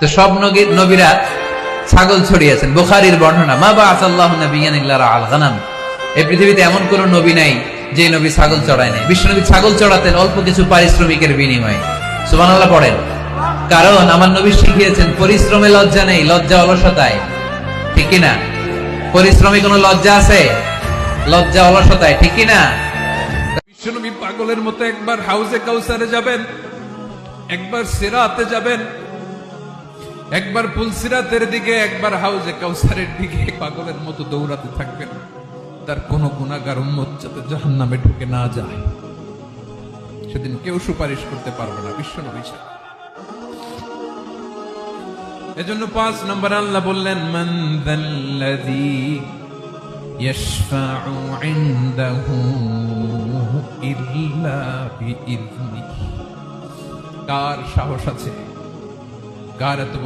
তো সব নগী- নবীরা ছাগল ছড়িয়েছেন। বুখারীর বর্ণনা, মা বা আসাল্লাহ এই পৃথিবীতে এমন কোন নবী নাই যে নবী ছাগল চড়ায় নাই। বিশ্বনবী ছাগল চড়াতেন অল্প কিছু পারিশ্রমিকের বিনিময়ে। সুবহানাল্লাহ, পড়েন। কারণ আমার নবী শিখিয়েছেন, পরিশ্রমে লজ্জা নেই, লজ্জা অলসতায়। ঠিক না? পরিশ্রমে কোনো লজ্জা আছে? লজ্জা অলসতায়, ঠিক না? বিশ্বনবী পাগলের মতো একবার হাউজে কাউসারে যাবেন, একবার সিরাতে যাবেন একবার পুলসিরাতের দিকে, একবার হাউজে কাউসারের দিকে, পাগলের মতো দৌড়াতে থাকবেন। তার কোনো গুণাগার উন্মত যাতে জাহান নামে ঢুকে না যায়। সেদিন কেউ সুপারিশ করতে পারবে না বিশ্ব নবী এজন্য পাঁচ নম্বর আল্লাহ বললেন মন্দাল্লাযী ইয়াশফাউ ইনদাহু ইল্লা বিইذنিহি কার সাহস আছে? কার এত